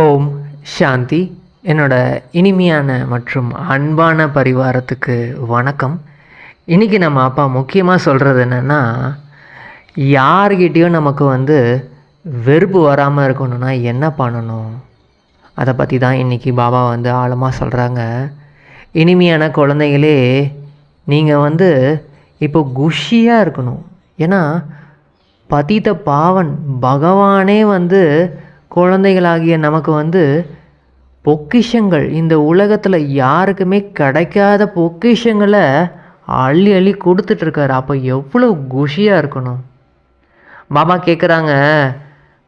ஓம் சாந்தி. என்னோட இனிமையான மற்றும் அன்பான பரிவாரத்துக்கு வணக்கம். இன்றைக்கி நம்ம அப்பா முக்கியமாக சொல்கிறது என்னென்னா யார்கிட்டேயும் நமக்கு வந்து வெறுப்பு வராமல் இருக்கணும்னா என்ன பண்ணணும்? அதை பற்றி தான் இன்றைக்கி பாபா வந்து ஆழமாக சொல்கிறாங்க இனிமையான குழந்தைகளே நீங்கள் வந்து இப்போ குஷியாக இருக்கணும். ஏன்னா பதித்த பாவன் பகவானே வந்து குழந்தைகளாகிய நமக்கு வந்து பொக்கிஷங்கள். இந்த உலகத்தில் யாருக்குமே கிடைக்காத பொக்கிஷங்களை அள்ளி அள்ளி கொடுத்துட்ருக்காரு அப்போ எவ்வளோ குஷியாக இருக்கணும். பாபா கேட்குறாங்க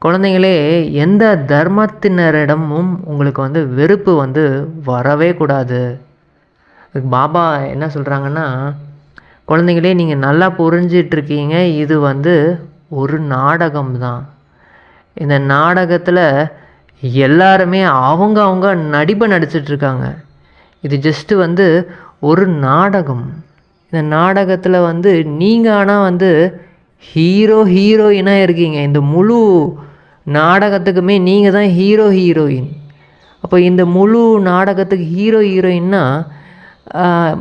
குழந்தைங்களே எந்த தர்மத்தினரிடமும் உங்களுக்கு வந்து வெறுப்பு வந்து வரவே கூடாது. அதுக்கு பாபா என்ன சொல்கிறாங்கன்னா குழந்தைங்களே நீங்கள் நல்லா புரிஞ்சிட்ருக்கீங்க இது வந்து ஒரு நாடகம் தான் இந்த நாடகத்தில் எல்லாருமே அவங்க அவங்க நடிப்பை நடிச்சிட்ருக்காங்க இது ஜஸ்ட்டு வந்து ஒரு நாடகம். இந்த நாடகத்தில் வந்து நீங்கள் ஆனால் வந்து ஹீரோ ஹீரோயினாக இருக்கீங்க. இந்த முழு நாடகத்துக்குமே நீங்கள் தான் ஹீரோ ஹீரோயின் அப்போ இந்த முழு நாடகத்துக்கு ஹீரோ ஹீரோயின்னா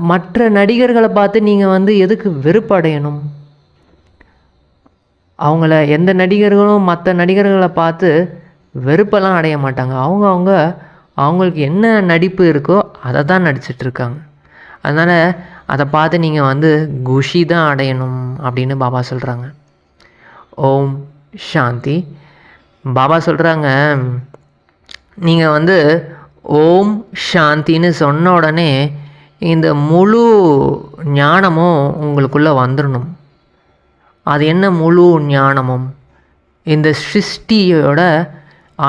மற்ற நடிகர்களை பார்த்து நீங்கள் வந்து எதுக்கு வெறுப்படையணும்? அவங்கள எந்த நடிகர்களும் மற்ற நடிகர்களை பார்த்து வெறுப்பெல்லாம் அடைய மாட்டாங்க. அவங்க அவங்க அவங்களுக்கு என்ன நடிப்பு இருக்கோ அதை தான் நடிச்சிட்ருக்காங்க. அதனால் அதை பார்த்து நீங்கள் வந்து குஷி தான் அடையணும் அப்படின்னு பாபா சொல்கிறாங்க ஓம் சாந்தி. பாபா சொல்கிறாங்க நீங்கள் வந்து ஓம் சாந்தின்னு சொன்ன உடனே இந்த முழு ஞானமும் உங்களுக்குள்ளே வந்துடணும். அது என்ன முழு ஞானமும்? இந்த சிருஷ்டியோட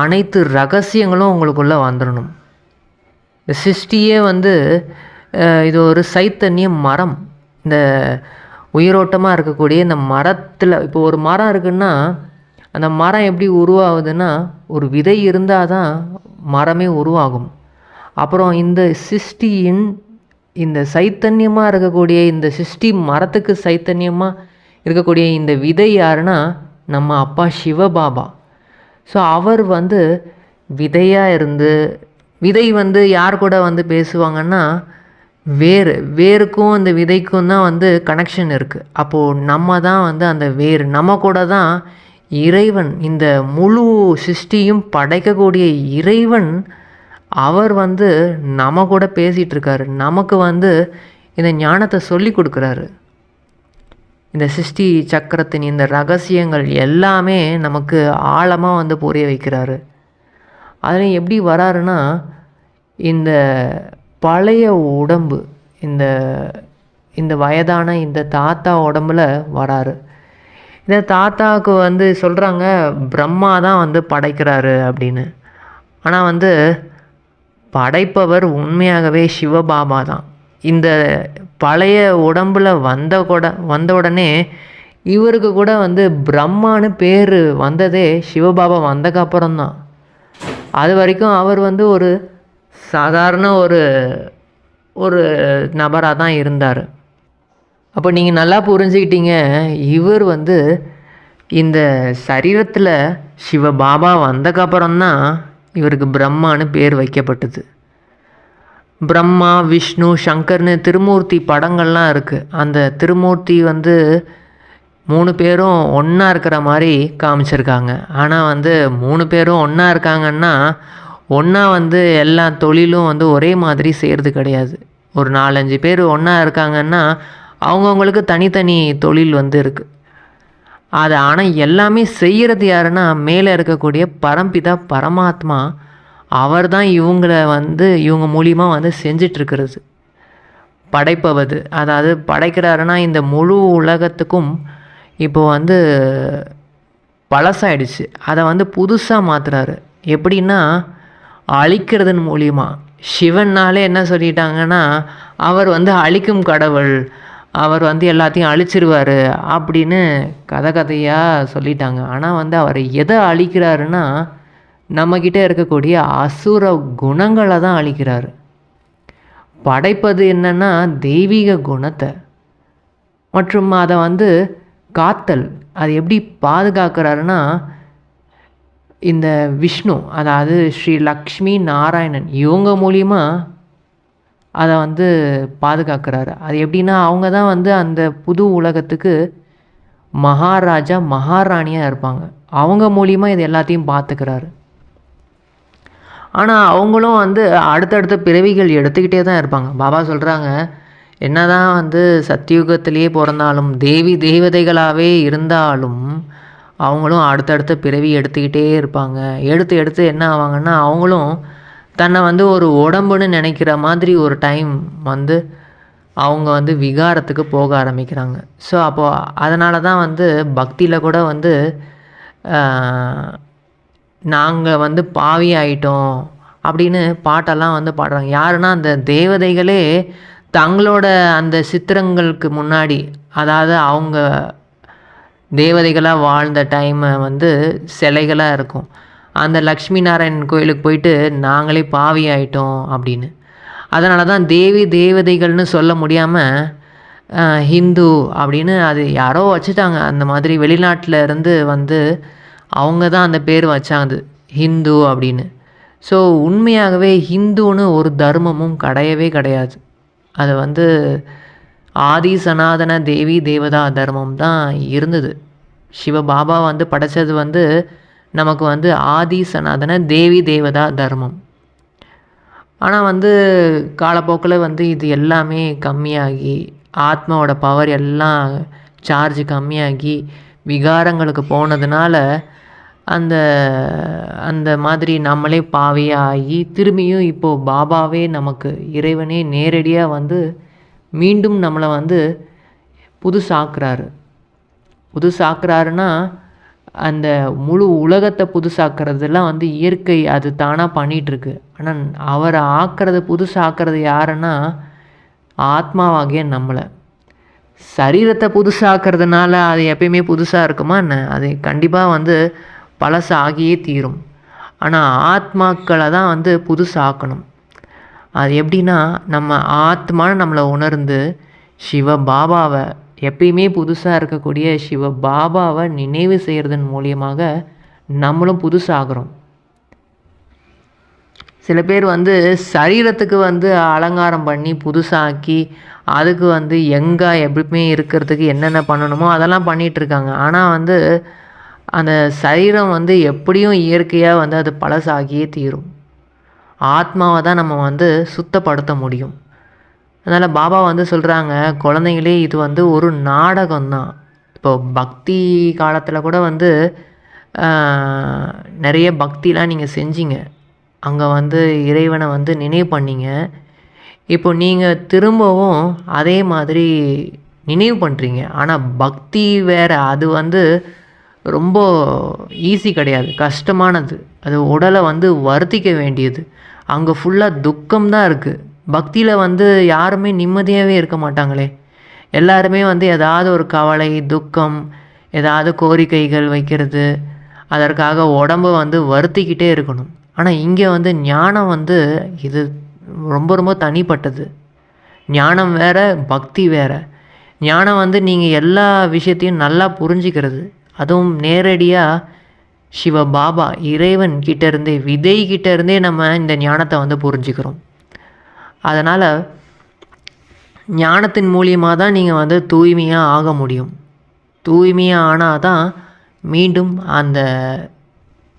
அனைத்து ரகசியங்களும் உங்களுக்குள்ளே வந்துடணும் இந்த சிருஷ்டியே வந்து இது ஒரு சைத்தன்ய மரம். இந்த உயிரோட்டமாக இருக்கக்கூடிய இந்த மரத்தில் இப்போ ஒரு மரம் இருக்குன்னா அந்த மரம் எப்படி உருவாகுதுன்னா ஒரு விதை இருந்தால் தான் மரமே உருவாகும். அப்புறம் இந்த சிருஷ்டியின் இந்த சைத்தன்யமாக இருக்கக்கூடிய இந்த சிருஷ்டி மரத்துக்கு சைத்தன்யமாக இருக்கக்கூடிய இந்த விதை யாருன்னா நம்ம அப்பா சிவபாபா. ஸோ அவர் வந்து விதையாக இருந்து விதை வந்து யார் கூட வந்து பேசுவாங்கன்னா வேர் வேருக்கும் அந்த விதைக்கும் தான் வந்து கனெக்ஷன் இருக்குது அப்போது நம்ம தான் வந்து அந்த வேர் நம்ம கூட தான் இறைவன் இந்த முழு சிருஷ்டியும் படைக்கக்கூடிய இறைவன் அவர் வந்து நம்ம கூட பேசிகிட்டு இருக்காரு. நமக்கு வந்து இந்த ஞானத்தை சொல்லி கொடுக்குறாரு. இந்த சிருஷ்டி சக்கரத்தின் இந்த ரகசியங்கள் எல்லாமே நமக்கு ஆழமாக வந்து புரிய வைக்கிறாரு. அதில் எப்படி வராருன்னா இந்த பழைய உடம்பு இந்த இந்த வயதான இந்த தாத்தா உடம்புல வராரு. இந்த தாத்தாவுக்கு வந்து சொல்கிறாங்க பிரம்மா தான் வந்து படைக்கிறாரு அப்படின்னு. ஆனால் வந்து படைப்பவர் உண்மையாகவே சிவபாபா தான். இந்த பழைய உடம்புல வந்த கூட வந்த உடனே இவருக்கு கூட வந்து பிரம்மான்னு பேர் வந்ததே சிவபாபா வந்தக்கப்புறம் தான் அது வரைக்கும் அவர் வந்து ஒரு சாதாரண ஒரு ஒரு நபராக தான் இருந்தார். அப்போ நீங்கள் நல்லா புரிஞ்சுக்கிட்டீங்க இவர் வந்து இந்த சரீரத்தில் சிவபாபா வந்தக்கப்புறம் தான் இவருக்கு பிரம்மான்னு பேர் வைக்கப்பட்டது. பிரம்மா விஷ்ணு சங்கர்னு திருமூர்த்தி படங்கள்லாம் இருக்குது அந்த திருமூர்த்தி வந்து மூணு பேரும் ஒன்றா இருக்கிற மாதிரி காமிச்சிருக்காங்க. ஆனால் வந்து மூணு பேரும் ஒன்றா இருக்காங்கன்னா ஒன்றா வந்து எல்லா தொழிலும் வந்து ஒரே மாதிரி செய்கிறது கிடையாது. ஒரு நாலஞ்சு பேர் ஒன்றா இருக்காங்கன்னா அவங்கவுங்களுக்கு தனித்தனி தொழில் வந்து இருக்குது அது ஆனால் எல்லாமே செய்கிறது யாருன்னா மேலே இருக்கக்கூடிய பரம்பிதா பரமாத்மா. அவர் தான் இவங்கள வந்து இவங்க மூலியமாக வந்து செஞ்சிட்ருக்கிறது. படைப்பவது. அதாவது படைக்கிறாருன்னா இந்த முழு உலகத்துக்கும் இப்போ வந்து பழசாயிடுச்சு. அதை வந்து புதுசாக மாற்றுறாரு எப்படின்னா அழிக்கிறதன் மூலிமா சிவன்னாலே என்ன சொல்லிட்டாங்கன்னா அவர் வந்து அழிக்கும் கடவுள் அவர் வந்து எல்லாத்தையும் அழிச்சிருவார் அப்படின்னு கதை கதையாக சொல்லிட்டாங்க. ஆனால் வந்து அவர் எதை அழிக்கிறாருன்னா நம்மக்கிட்ட இருக்கக்கூடிய அசுர குணங்களை தான் அழிக்கிறாரு. படைப்பது என்னென்னா தெய்வீக குணத்தை. மற்றும் அதை வந்து காத்தல் அது எப்படி பாதுகாக்கிறாருன்னா இந்த விஷ்ணு அதாவது ஸ்ரீ லக்ஷ்மி நாராயணன் இவங்க மூலிமா அதை வந்து பாதுகாக்கிறாரு. அது எப்படின்னா அவங்க தான் வந்து அந்த புது உலகத்துக்கு மகாராஜா மகாராணியாக இருப்பாங்க. அவங்க மூலிமா இது எல்லாத்தையும் பார்த்துக்கிறாரு. ஆனால் அவங்களும் வந்து அடுத்தடுத்த பிறவிகள் எடுத்துக்கிட்டே தான் இருப்பாங்க. பாபா சொல்கிறாங்க என்னதான் வந்து சத்தியுகத்திலேயே பிறந்தாலும் தேவி தேவதைகளாகவே இருந்தாலும் அவங்களும் அடுத்தடுத்த பிறவி எடுத்துக்கிட்டே இருப்பாங்க. எடுத்து எடுத்து என்ன ஆவாங்கன்னா அவங்களும் தன்னை வந்து ஒரு உடம்புன்னு நினைக்கிற மாதிரி ஒரு டைம் வந்து அவங்க வந்து விகாரத்துக்கு போக ஆரம்பிக்கிறாங்க. ஸோ அப்போது அதனால தான் வந்து பக்தியில் கூட வந்து நாங்கள் வந்து பாவி ஆயிட்டோம் அப்படின்னு பாட்டெல்லாம் வந்து பாடுறாங்க. யாருன்னா அந்த தேவதைகளே தங்களோட அந்த சித்திரங்களுக்கு முன்னாடி அதாவது அவங்க தேவதைகளாக வாழ்ந்த டைமை வந்து சிலைகளாக இருக்கும். அந்த லக்ஷ்மி நாராயண் கோயிலுக்கு போயிட்டு நாங்களே பாவி ஆயிட்டோம் அப்படின்னு. அதனால தான் தேவி தேவதைகள்னு சொல்ல முடியாமல் ஹிந்து அப்படின்னு அது யாரோ வச்சுட்டாங்க. அந்த மாதிரி வெளிநாட்டில் இருந்து வந்து அவங்க தான் அந்த பேர் வச்சாங்க ஹிந்து அப்படின்னு. ஸோ உண்மையாகவே ஹிந்துன்னு ஒரு தர்மமும் கிடையவே கிடையாது. அது வந்து ஆதி சனாதன தேவி தேவதா தர்மம் தான் இருந்தது. சிவபாபா வந்து படைச்சது வந்து நமக்கு வந்து ஆதி சனாதன தேவி தேவதா தர்மம். ஆனால் வந்து காலப்போக்கில் வந்து இது எல்லாமே கம்மியாகி ஆத்மாவோட பவர் எல்லாம் சார்ஜ் கம்மியாகி விகாரங்களுக்கு போனதுனால அந்த அந்த மாதிரி நம்மளே பாவியாகி திரும்பியும் இப்போது பாபாவே நமக்கு இறைவனே நேரடியாக வந்து மீண்டும் நம்மளை வந்து புதுசாக்குறாரு. புதுசாக்குறாருன்னா அந்த முழு உலகத்தை புதுசாக்குறதெல்லாம் வந்து இயற்கை அது தானாக பண்ணிகிட்ருக்கு ஆனால் அவரை ஆக்கிறது புதுசாக்குறது யாருன்னா ஆத்மாவாகிய நம்மளை. சரீரத்தை புதுசாக்குறதுனால அது எப்பயுமே புதுசாக இருக்குமா என்ன? அது கண்டிப்பாக வந்து பழசாகியே தீரும். ஆனால் ஆத்மாக்களை தான் வந்து புதுசாக்கணும். அது எப்படின்னா நம்ம ஆத்மான்னு நம்மளை உணர்ந்து சிவ பாபாவை எப்பயுமே புதுசாக இருக்கக்கூடிய சிவ பாபாவை நினைவு செய்கிறதன் மூலியமாக நம்மளும் புதுசாகிறோம். சில பேர் வந்து சரீரத்துக்கு வந்து அலங்காரம் பண்ணி புதுசாக்கி அதுக்கு வந்து எங்கே எப்பயுமே இருக்கிறதுக்கு என்னென்ன பண்ணணுமோ அதெல்லாம் பண்ணிகிட்ருக்காங்க ஆனால் வந்து அந்த சரீரம் வந்து எப்படியும் இயற்கையாக வந்து அது பழசாகியே தீரும். ஆத்மாவை தான் நம்ம வந்து சுத்தப்படுத்த முடியும். அதனால் பாபா வந்து சொல்கிறாங்க குழந்தைங்களே இது வந்து ஒரு நாடகம் தான் இப்போ பக்தி காலத்தில் கூட வந்து நிறைய பக்திலாம் நீங்கள் செஞ்சீங்க. அங்கே வந்து இறைவனை வந்து நினைவு பண்ணீங்க. இப்போ நீங்கள் திரும்பவும் அதே மாதிரி நினைவு பண்ணுறீங்க ஆனால் பக்தி வேறு அது வந்து ரொம்ப ஈஸி கிடையாது. கஷ்டமானது. அது உடலை வந்து வருத்திக்க வேண்டியது. அங்கே ஃபுல்லாக துக்கம் தான் இருக்குது பக்தியில் வந்து யாருமே நிம்மதியாகவே இருக்க மாட்டாங்களே. எல்லாருமே வந்து ஏதாவது ஒரு கவலை துக்கம் ஏதாவது கோரிக்கைகள் வைக்கிறது அதற்காக உடம்பு வந்து வருத்திக்கிட்டே இருக்கணும். ஆனால் இங்கே வந்து ஞானம் வந்து இது ரொம்ப ரொம்ப தனிப்பட்டது. ஞானம் வேறு பக்தி வேறு. ஞானம் வந்து நீங்கள் எல்லா விஷயத்தையும் நல்லா புரிஞ்சிக்கிறது. அதுவும் நேரடியாக சிவ பாபா இறைவன் கிட்டேருந்தே விதை கிட்டேருந்தே நம்ம இந்த ஞானத்தை வந்து புரிஞ்சுக்கிறோம். அதனால் ஞானத்தின் மூலியமாக தான் நீங்கள் வந்து தூய்மையாக ஆக முடியும். தூய்மையாக ஆனால் தான் மீண்டும் அந்த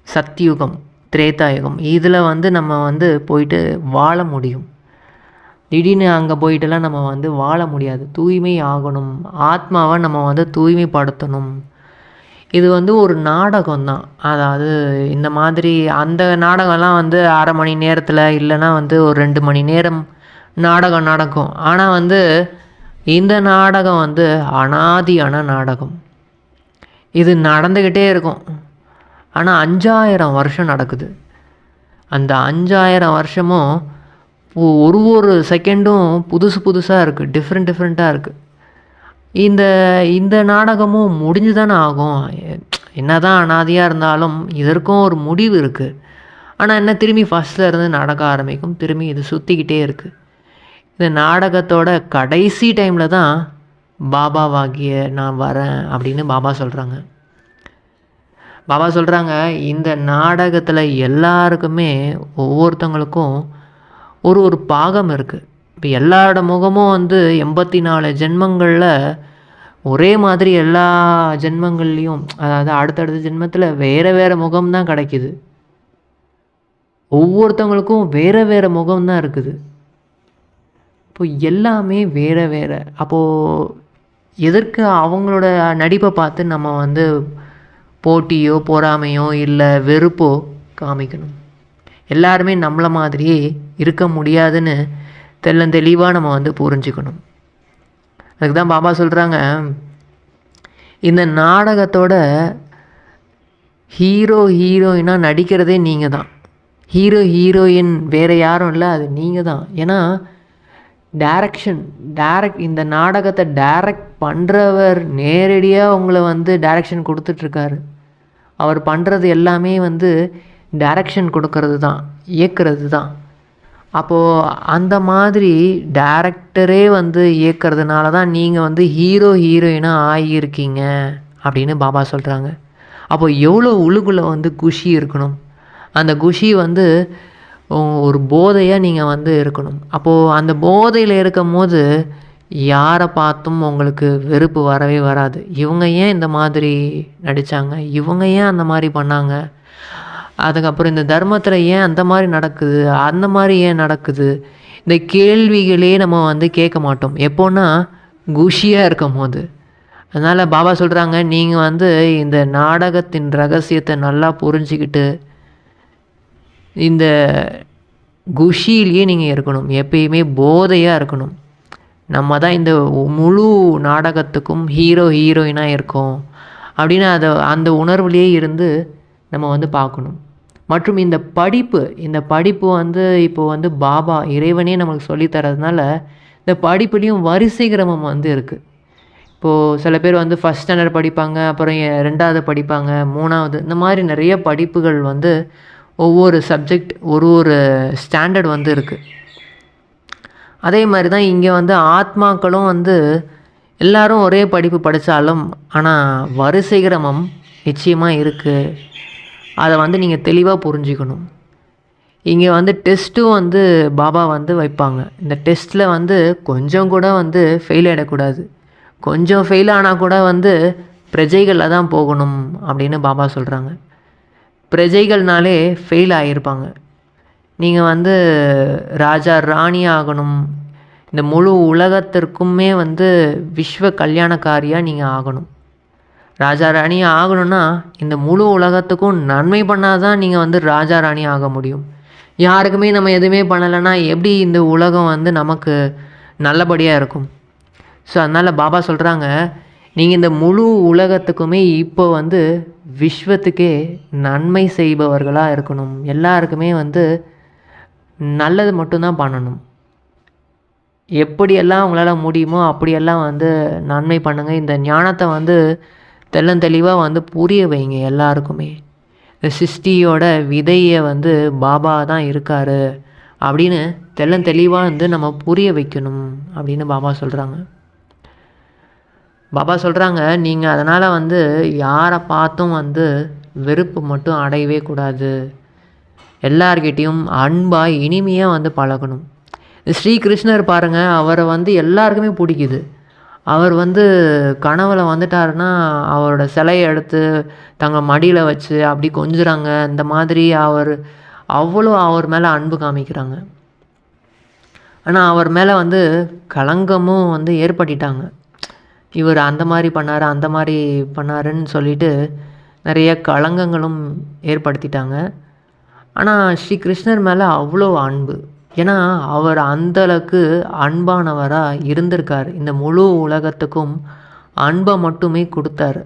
சத்தியுகம் திரேதாயுகம் இதில் வந்து நம்ம வந்து போயிட்டு வாழ முடியும். திடீர்னு அங்கே போயிட்டுலாம் நம்ம வந்து வாழ முடியாது. தூய்மை ஆகணும். ஆத்மாவை நம்ம வந்து தூய்மைப்படுத்தணும். இது வந்து ஒரு நாடகம் தான் அதாவது இந்த மாதிரி அந்த நாடகம்லாம் வந்து அரை மணி நேரத்தில் இல்லைன்னா வந்து ஒரு ரெண்டு மணி நேரம் நாடகம் நடக்கும். ஆனால் வந்து இந்த நாடகம் வந்து அனாதியான நாடகம். இது நடந்துக்கிட்டே இருக்கும். ஆனால் அஞ்சாயிரம் வருஷம் நடக்குது. அந்த அஞ்சாயிரம் வருஷமும் ஒரு ஒரு செகண்டும் புதுசு புதுசாக இருக்குது டிஃப்ரெண்ட் டிஃப்ரெண்ட்டாக இருக்குது இந்த இந்த நாடகமும் முடிஞ்சு தானே ஆகும். என்ன தான் அனாதியாக இருந்தாலும் இதற்கும் ஒரு முடிவு இருக்குது ஆனால் என்ன திரும்பி ஃபஸ்ட்டில் இருந்து நடக்க ஆரம்பிக்கும். திரும்பி இது சுற்றிக்கிட்டே இருக்குது இந்த நாடகத்தோட கடைசி டைமில் தான் பாபாவாகிய நான் வரேன் அப்படின்னு பாபா சொல்கிறாங்க பாபா சொல்கிறாங்க இந்த நாடகத்தில் எல்லாருக்குமே ஒவ்வொருத்தவங்களுக்கும் ஒரு ஒரு பாகம் இருக்குது இப்போ எல்லாரோட முகமும் வந்து எண்பத்தி நாலு ஜென்மங்களில் ஒரே மாதிரி எல்லா ஜென்மங்கள்லேயும் அதாவது அடுத்தடுத்த ஜென்மத்தில் வேறு வேறு முகம்தான் கிடைக்குது. ஒவ்வொருத்தவங்களுக்கும் வேறு வேறு முகம்தான் இருக்குது. இப்போ எல்லாமே வேறு வேறு. அப்போது எதற்கு அவங்களோட நடிப்பை பார்த்து நம்ம வந்து போட்டியோ பொறாமையோ இல்லை வெறுப்போ காமிக்கணும். எல்லாருமே நம்மளை மாதிரியே இருக்க முடியாதுன்னு தெள்ளந்தெளிவாக நம்ம வந்து புரிஞ்சுக்கணும். அதுக்கு தான் பாபா சொல்கிறாங்க இந்த நாடகத்தோட ஹீரோ ஹீரோயினாக நடிக்கிறதே நீங்கள் தான். ஹீரோ ஹீரோயின் வேறு யாரும் இல்லை அது நீங்கள் தான். ஏன்னா டேரக்ஷன் டேரக்ட் இந்த நாடகத்தை டேரக்ட் பண்ணுறவர் நேரடியாக உங்களை வந்து டேரக்ஷன் கொடுத்துட்ருக்காரு. அவர் பண்ணுறது எல்லாமே வந்து டேரக்ஷன் கொடுக்கறது தான் இயக்கிறது தான். அப்போது அந்த மாதிரி டேரக்டரே வந்து இயக்கிறதுனால தான் நீங்கள் வந்து ஹீரோ ஹீரோயினாக ஆகியிருக்கீங்க அப்படின்னு பாபா சொல்கிறாங்க அப்போ எவ்வளோ உள்ளுக்குள்ளே வந்து குஷி இருக்கணும்? அந்த குஷி வந்து ஒரு போதையாக நீங்கள் வந்து இருக்கணும். அப்போது அந்த போதையில் இருக்கும் போது யாரை பார்த்தும் உங்களுக்கு வெறுப்பு வரவே வராது. இவங்க ஏன் இந்த மாதிரி நடித்தாங்க இவங்க ஏன் அந்த மாதிரி பண்ணாங்க? அதுக்கப்புறம் இந்த தர்மத்தில் ஏன் அந்த மாதிரி நடக்குது? அந்த மாதிரி ஏன் நடக்குது? இந்த கேள்விகளே நம்ம வந்து கேட்க மாட்டோம். எப்போன்னா குஷியாக இருக்கும் போது அதனால் பாபா சொல்கிறாங்க நீங்கள் வந்து இந்த நாடகத்தின் ரகசியத்தை நல்லா புரிஞ்சுக்கிட்டு இந்த குஷியிலேயே நீங்கள் இருக்கணும். எப்பயுமே போதையாக இருக்கணும். நம்ம தான் இந்த முழு நாடகத்துக்கும் ஹீரோ ஹீரோயினாக இருக்கோம். அப்படின்னு அதை அந்த உணர்வுலேயே இருந்து நம்ம வந்து பார்க்கணும். மற்றும் இந்த படிப்பு இந்த படிப்பு வந்து இப்போது வந்து பாபா இறைவனே நம்மளுக்கு சொல்லித்தரதுனால இந்த படிப்புலேயும் வரிசை கிரமம் வந்து இருக்குது இப்போது சில பேர் வந்து ஃபஸ்ட் ஸ்டாண்டர்ட் படிப்பாங்க அப்புறம் ரெண்டாவது படிப்பாங்க மூணாவது இந்த மாதிரி நிறைய படிப்புகள் வந்து ஒவ்வொரு சப்ஜெக்ட் ஒரு ஒரு ஸ்டாண்டர்ட் வந்து இருக்குது அதே மாதிரி தான் இங்கே வந்து ஆத்மாக்களும் வந்து எல்லாரும் ஒரே படிப்பு படித்தாலும் ஆனால் வரிசை கிரமம் நிச்சயமாக இருக்குது அதை வந்து நீங்கள் தெளிவாக புரிஞ்சுக்கணும். இங்கே வந்து டெஸ்ட்டும் வந்து பாபா வந்து வைப்பாங்க. இந்த டெஸ்ட்டில் வந்து கொஞ்சம் கூட வந்து ஃபெயில் ஆகிடக்கூடாது கொஞ்சம் ஃபெயில் ஆனால் கூட வந்து பிரஜைகளில் தான் போகணும் அப்படின்னு பாபா சொல்கிறாங்க பிரஜைகள்னாலே ஃபெயில் ஆகியிருப்பாங்க நீங்கள் வந்து ராஜா ராணி ஆகணும். இந்த முழு உலகத்திற்குமே வந்து விஸ்வ கல்யாணக்காரியாக நீங்கள் ஆகணும். ராஜா ராணி ஆகணும்னா இந்த முழு உலகத்துக்கும் நன்மை பண்ணால் தான் நீங்கள் வந்து ராஜா ராணி ஆக முடியும். யாருக்குமே நம்ம எதுவுமே பண்ணலைன்னா எப்படி இந்த உலகம் வந்து நமக்கு நல்லபடியாக இருக்கும்? ஸோ அதனால் பாபா சொல்கிறாங்க நீங்கள் இந்த முழு உலகத்துக்குமே இப்போ வந்து விஸ்வத்துக்கே நன்மை செய்பவர்களாக இருக்கணும். எல்லாருக்குமே வந்து நல்லது மட்டும்தான் பண்ணணும். எப்படியெல்லாம் உங்களால் முடியுமோ அப்படியெல்லாம் வந்து நன்மை பண்ணுங்கள் இந்த ஞானத்தை வந்து தெள்ளந்தெளிவாக வந்து புரிய வைங்க எல்லாருக்குமே. இந்த சிருஷ்டியோட விதையை வந்து பாபா தான் இருக்கார் அப்படின்னு தெள்ளந்தெளிவாக வந்து நம்ம புரிய வைக்கணும் அப்படின்னு பாபா சொல்கிறாங்க பாபா சொல்கிறாங்க நீங்கள் அதனால் வந்து யாரை பார்த்தும் வந்து வெறுப்பு மட்டும் அடையவே கூடாது. எல்லார்கிட்டேயும் அன்பாக இனிமையாக வந்து பழகணும். ஸ்ரீகிருஷ்ணர் பாருங்கள் அவரை வந்து எல்லாருக்குமே பிடிக்குது. அவர் வந்து கனவுல வந்துட்டாருன்னா அவரோட சிலையை எடுத்து தங்கள் மடியில் வச்சு அப்படி கொஞ்சுறாங்க. இந்த மாதிரி அவர் அவ்வளோ அவர் மேலே அன்பு காமிக்கிறாங்க. ஆனால் அவர் மேலே வந்து களங்கமும் வந்து ஏற்பட்டிட்டாங்க. இவர் அந்த மாதிரி பண்ணார் அந்த மாதிரி பண்ணாருன்னு சொல்லிட்டு நிறைய களங்கங்களும் ஏற்படுத்திட்டாங்க. ஆனால் ஸ்ரீ கிருஷ்ணர் மேலே அவ்வளோ அன்பு. ஏன்னா அவர் அந்தளவுக்கு அன்பானவராக இருந்திருக்கார். இந்த முழு உலகத்துக்கும் அன்பை மட்டுமே கொடுத்தாரு.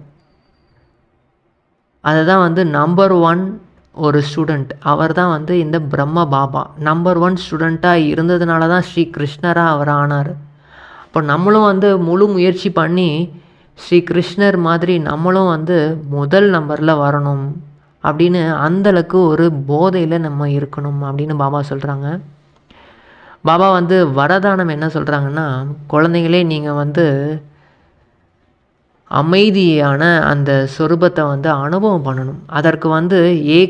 அதை தான் வந்து நம்பர் ஒன் ஒரு ஸ்டூடெண்ட் அவர் தான் வந்து இந்த பிரம்ம பாபா. நம்பர் ஒன் ஸ்டூடெண்ட்டாக இருந்ததுனால தான் ஸ்ரீ கிருஷ்ணராக அவர் ஆனார். இப்போ நம்மளும் வந்து முழு முயற்சி பண்ணி ஸ்ரீ கிருஷ்ணர் மாதிரி நம்மளும் வந்து முதல் நம்பரில் வரணும் அப்படின்னு அந்தளவுக்கு ஒரு போதையில் நம்ம இருக்கணும் அப்படின்னு பாபா சொல்கிறாங்க பாபா வந்து வரதானம் என்ன சொல்கிறாங்கன்னா குழந்தைங்களே நீங்கள் வந்து அமைதியான அந்த சொரூபத்தை வந்து அனுபவம் பண்ணணும். அதற்கு வந்து ஏ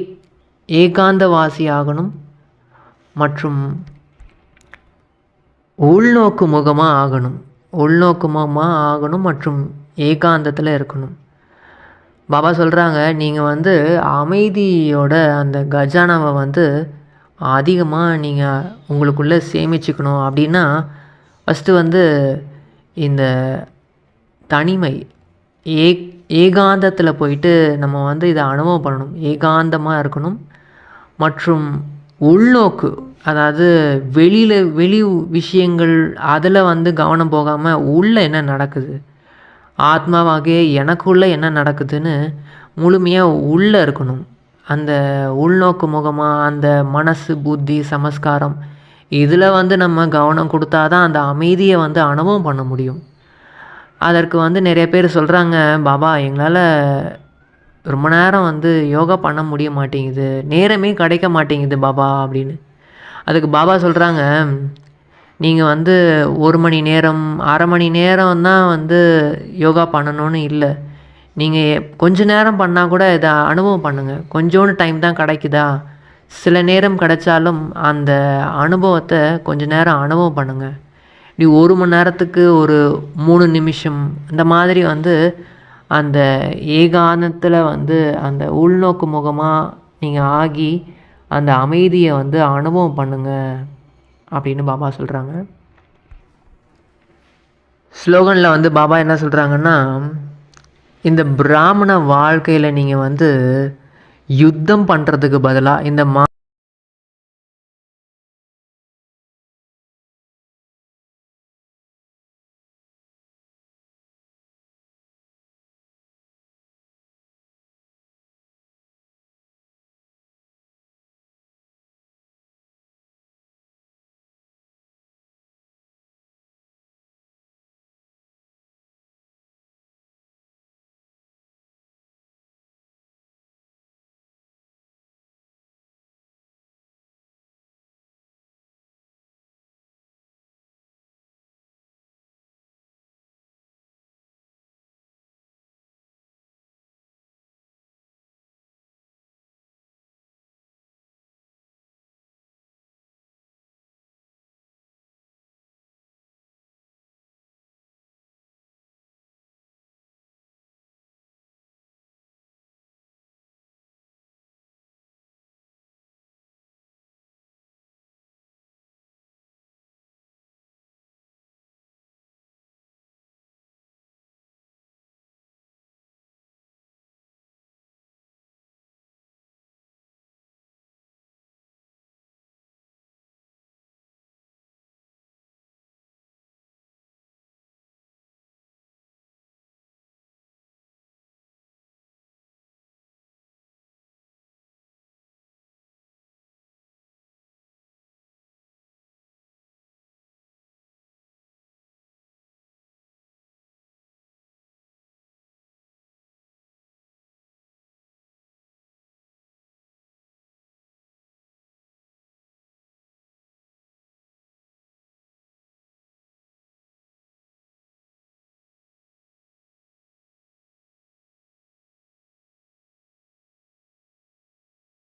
ஏகாந்தவாசி ஆகணும் மற்றும் உள்நோக்கு முகமாக ஆகணும். உள்நோக்கு முகமாக ஆகணும் மற்றும் ஏகாந்தத்தில் இருக்கணும். பாபா சொல்கிறாங்க நீங்கள் வந்து அமைதியோட அந்த கஜானாவை வந்து அதிகமாக நீங்கள் உங்களுக்குள்ளே சேமிச்சுக்கணும் அப்படின்னா ஃபஸ்ட்டு வந்து இந்த தனிமை ஏ ஏகாந்தத்தில் போயிட்டு நம்ம வந்து இதை அனுபவம் பண்ணணும். ஏகாந்தமாக இருக்கணும். மற்றும் உள்நோக்கு அதாவது வெளியில் வெளி விஷயங்கள் அதில் வந்து கவனம் போகாமல் உள்ளே என்ன நடக்குது? ஆத்மாவாகிய எனக்குள்ளே என்ன நடக்குதுன்னு முழுமையாக உள்ளே இருக்கணும். அந்த உள்நோக்கு முகமாக அந்த மனசு புத்தி சமஸ்காரம் இதில் வந்து நம்ம கவனம் கொடுத்தா தான் அந்த அமைதியை வந்து அனுபவம் பண்ண முடியும். அதற்கு வந்து நிறைய பேர் சொல்கிறாங்க பாபா எங்களால் ரொம்ப நேரம் வந்து யோகா பண்ண முடிய மாட்டேங்குது. நேரமே கிடைக்க மாட்டேங்குது பாபா அப்படின்னு. அதுக்கு பாபா சொல்கிறாங்க நீங்கள் வந்து ஒரு மணி நேரம் அரை மணி நேரம் தான் வந்து யோகா பண்ணணும்னு இல்லை. நீங்கள் கொஞ்ச நேரம் பண்ணால் கூட இதை அனுபவம் பண்ணுங்கள் கொஞ்சோண்டு டைம் தான் கிடைக்குதா? சில நேரம் கிடைச்சாலும் அந்த அனுபவத்தை கொஞ்ச நேரம் அனுபவம் பண்ணுங்கள் இப்படி ஒரு மணி நேரத்துக்கு ஒரு மூணு நிமிஷம் இந்த மாதிரி வந்து அந்த ஏகாந்தத்தில் வந்து அந்த உள்நோக்கு முகமாக நீங்கள் ஆகி அந்த அமைதியை வந்து அனுபவம் பண்ணுங்கள் அப்படின்னு பாபா சொல்கிறாங்க ஸ்லோகனில் வந்து பாபா என்ன சொல்கிறாங்கன்னா இந்த பிராமண வாழ்க்கையில் நீங்கள் வந்து யுத்தம் பண்ணுறதுக்கு பதிலாக இந்த மா